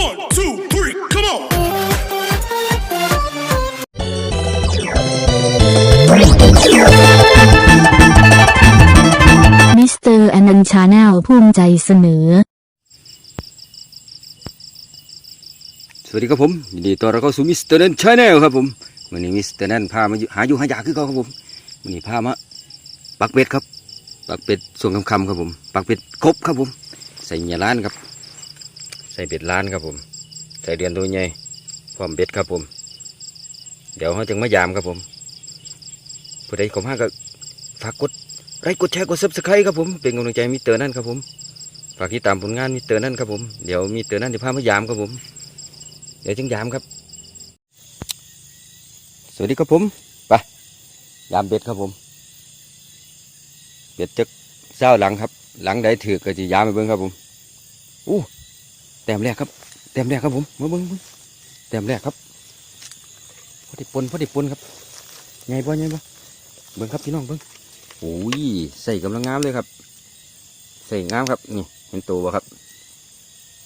One, two, three, come on. มิสเตอร์อนันชาแนลภูมิใจเสนอ สวัสดีครับผมยินดีต้อนรับเข้าสู่มิสเตอร์นันชาแนลครับผมวันนี้มิสเตอร์นันพามาอยู่หาอยู่หายากคือเขาครับผมวันนี้พามาปักเป็ดครับ ปักเป็ดส่วนคำคำๆครับผม ปักเป็ดครบครับผม ใส่เงียร้านครับใส่เบ็ดร้านครับผม ใส่เดือนตัวใหญ่พร้อมเบ็ดครับผม เดี๋ยวเขาจึงมายามครับผมผู้ใดของห้าก็ฝากกดไลค์กดแชร์กดซับสไครต์ครับผม เป็นกำลังใจมิเตอร์นั่นครับผม ฝากติดตามผลงานมิเตอร์นั่นครับผม เดี๋ยวมิเตอร์นั่นจะพามายามครับผม เดี๋ยวจึงยามครับ สวัสดีครับผมไปยามเบ็ดครับผม เบ็ดจะเศร้าหลังครับ หลังใดถือก็จะยามไปเบิ้งครับผมอู้ แต้มแรกครับแต้มแรกครับผมมาเบิ้งเบิ้งแต้มแรกครับพอด้ปนพอด้ปนครับไงบ่ไงบ่เบิ้งครับพี่น้องเบิ้งโอ้ยใส่กำลังงามเลยครับ ใส่งามครับนี่เห็นตัวบ่ครับ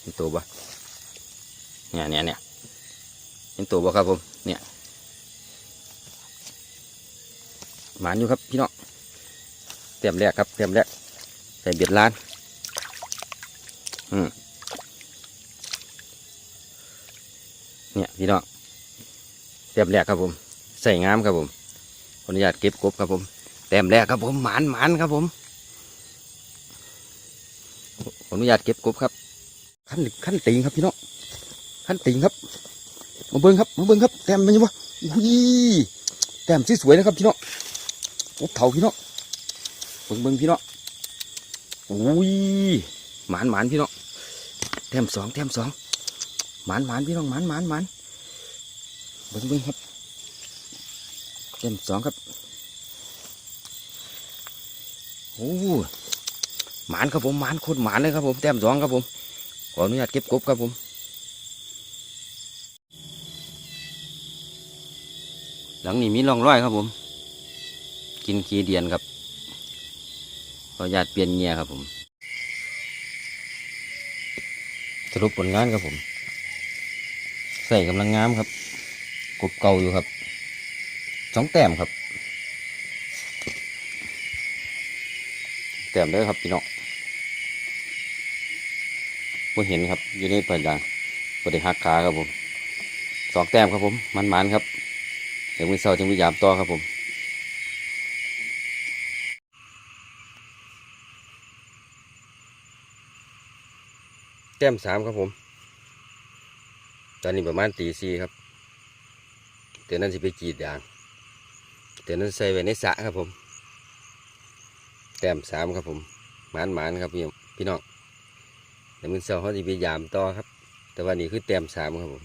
เห็นตัวบ่เนี่ยเนี่ยเนี่ยเห็นตัวบ่ครับผมเนี่ยหมานอยู่ครับพี่น้องเต็มแรกครับเต็มแรกใส่เบียดล้านอืม เนี่ยพี่น้องเต็มแรกครับผม ใส่งามครับผมขออนุญาตเก็บกบครับผมเต็มแรกครับผมหมานหมานครับผมขออนุญาตเก็บกบครับขั้นขั้นตีงครับพี่น้องขั้นติงครับมาเบิ้งครับมาเบิ้งครับแต้มเป็นยังวะอุ้ยแต้มสวยๆนะครับพี่น้องโอ้เถาพี่น้องเบิ้งเบิ้งพี่น้องอุ้ยหมานหมานพี่น้องแต้มสองแต้มสอง หมานหมานพี่น้องหมานหมานหมานเบิ้งเบิ้งครับแต้มสองครับโอ้หมานครับผมหมานโคตรหมานเลยครับผมแต้มสองครับผมขออนุญาตเก็บกบครับผมหลังนี้มีร่องรอยครับผม กินขี้เดียนครับขออนุญาตเปลี่ยนเงียครับผม สรุปผลงานครับผม ใส่กำลังงามครับ กบเก่าอยู่ครับสองแต้มครับ แต้มเด้ครับพี่น้องบ่เห็นครับ อยู่ในปิดยางบ่ได้หักขาครับผมสองแต้มครับผมมันๆครับเดี๋ยวมือเศร้าจึงพยายามต่อครับผมแต้มสามครับผม ตอนนี้ประมาณตีสี่ครับเดี๋ยวนั้นจะไปกีดยางเดี๋ยวนั้นใส่ไว้ในสระครับผม แต้มสามครับผมหมานหมานครับพี่พี่น้องเดี๋ยวมือเศร้าเขาจะพยายามต่อครับ แต่ว่านี่คือแต้มสามครับผม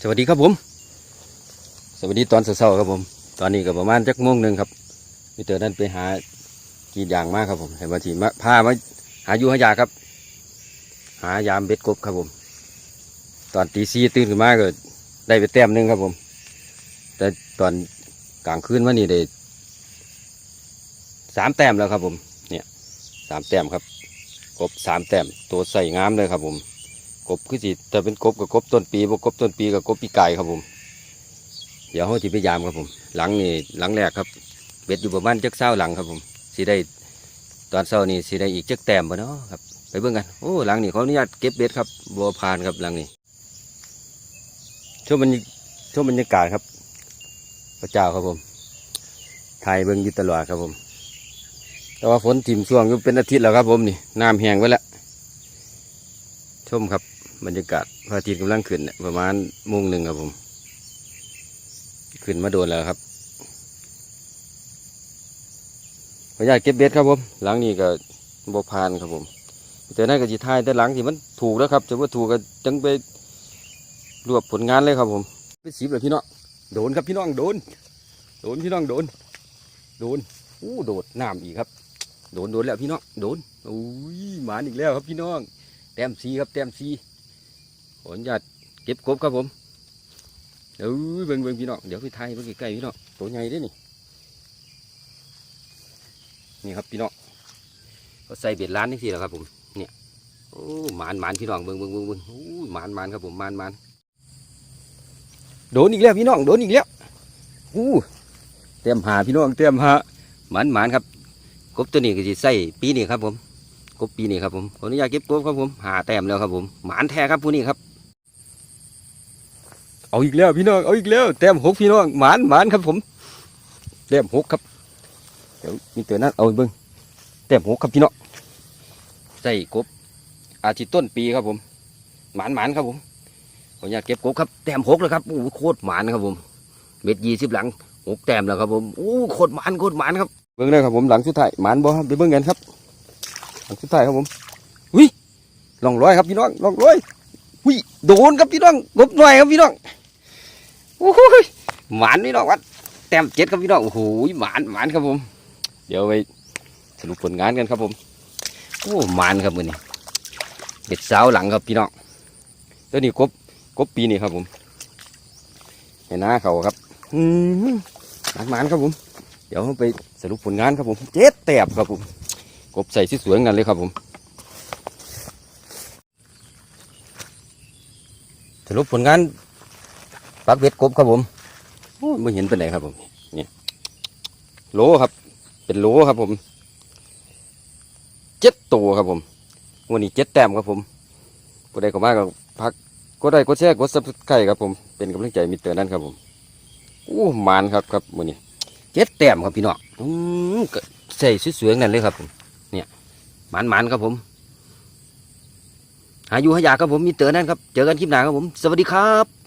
สวัสดีครับผม สวัสดีตอนเช้าครับผม ตอนนี้ก็ประมาณจักโมงหนึ่งครับมิเตอร์นั่นไปหา กีดยางมากครับผมให้มาทีมาพามาหาอยู่หายาครับ หายามเบ็ดกบครับผม ตอนตีสี่ตื่นขึ้นมาก็ได้ไปแต้มหนึ่งครับผม แต่ตอนกลางคืนวันนี้ได้สามแต้มแล้วครับผม เนี่ยสามแต้มครับกบสามแต้มตัวใส่งามเลยครับผม กบคือสิจะเป็นกบกับกบต้นปีบ่กบต้นปีกับกบปีไก่ครับผม เดี๋ยวเขาจะพยายามครับผม หลังนี่หลังแรกครับ เบ็ดอยู่ประมาณจักเศร้าหลังครับผม สิได้ตอนเช้านี่สิได้อีกเจักแต้มบ่เนาะครับไปเบิ่งกันโอ้หลังนี่เขาอนุญาตเก็บเบ็ดครับบัวพานครับหลังนี่ช่วงบรรยช่วงบรรยากาศครับ พระเจ้าครับผมถ่ายเบิ่งอยู่ตลอดครับผม แต่ว่าฝนถิ่มช่วงอยู่เป็นอาทิตย์แล้วครับผมนี่น้ำแห้งไว้แล้วชมครับบรรยากาศพระอาทิตย์กำลังขึ้นเนี่ยประมาณโมงหนึ่งครับผม ขึ้นมาโดนแล้วครับ ขออนุญาตเก็บเบ็ดครับผมหลังนี้ก็บพานครับผม แต่นั่นก็จีทายแต่หลังที่มันถูกแล้วครับจะว่าถูกก็จังไปรวบผลงานเลยครับผมไปสีแบบพี่น้องโดนครับพี่น้องโดน โดนพี่น้องโดน โดนอู้โดดน้ำอีกครับ โดนโดนแล้วพี่น้องโดนอุ้ยหมานอีกแล้วครับพี่น้องแต้มสีครับแต้มสีขออนุญาตเก็บกบครับผมเอ้ยเบิ่งเบิ่งพี่น้องเดี๋ยวพี่ไทยเบิ่งใกล้ๆพี่น้องตัวใหญ่ด้นี่ นี่ครับพี่น้องก็ใส่เบ็ดล้านนี่สิแหละครับผมเนี่ยโอ้หมานหมานพี่น้องเบิ่งเบิ่งเบิ่งเบิ่งโอ้หมานหมานครับผมหมานหมานโดนอีกแล้วพี่น้องโดนอีกแล้วอู้เตรียมหาพี่น้องเตรียมหาหมานหมานครับกบตัวนี้ก็จะใส่ปีนี้ครับผมกบปีนี้ครับผมขออนุญาตเก็บกบครับผมหาแต้มแล้วครับผมหมานแท้ครับผู้นี้ครับ เอาอีกแล้วพี่น้องเอาอีกแล้วแต้มหกพี่น้องหมานหมานครับผมแต้มหกครับ เดี๋ยวมีเตือนนั้นเอาเบิ่งแต้มหกครับพี่น้องใส่กบอาทิตย์ต้นปีครับผม หมานหมานครับผมขออนุญาตเก็บกบครับแต้มหกเลยครับโอ้โหโคตรหมานครับผมเบ็ดยี่สิบหลังหกแต้มแล้วครับผมโอ้โคตรหมานโคตรหมานครับเบิ่งเลยครับผมหลังสุดท้ายหมานบ่ครับไปเบิ่งกันครับ หลังสุดท้ายครับผมอุ้ยลองร้อยครับพี่น้องลองร้อยอุ้ยโดนครับพี่น้องกบหน่อยครับพี่น้องโอ้ยหมานพี่น้องวัดแต้มเจ็ดครับพี่น้องโอ้โหหมานหมานครับผม เดี๋ยวไปสรุปผลงานกันครับผมโอ้มานครับมือนี้เบ็ดสาวหลังครับพี่น้องตัวนี้กบกบปีนี้ครับผม เห็นหน้าเขาครับอืมมานมนครับผม เดี๋ยวไปสรุปผลงานครับผมเจ็ดแต้มครับผม กบใส่สวยๆกันเลยครับผม สรุปผลงานปักเบ็ดกบครับผมโอ้ไม่เห็นเป็นไหนครับผมนี่โลครับ เป็นโลครับผมเจ็ดตัวครับผมวันนี้เจ็ดแต้มครับผมผู้ใดก็มากก็พักก็ได้กดแชร์กดซับสไครต์ครับผมเป็นกำลังใจมิเตอร์นั่นครับผมโอ้มานครับครับวันนี้เจ็ดแต้มครับพี่น้องอืมใส่สวยๆนั่นเลยครับผมเนี่ยมานมานๆครับผม หาอยู่หายากครับผมมิเตอร์นั่นครับเจอกันคลิปหน้าครับผม สวัสดีครับ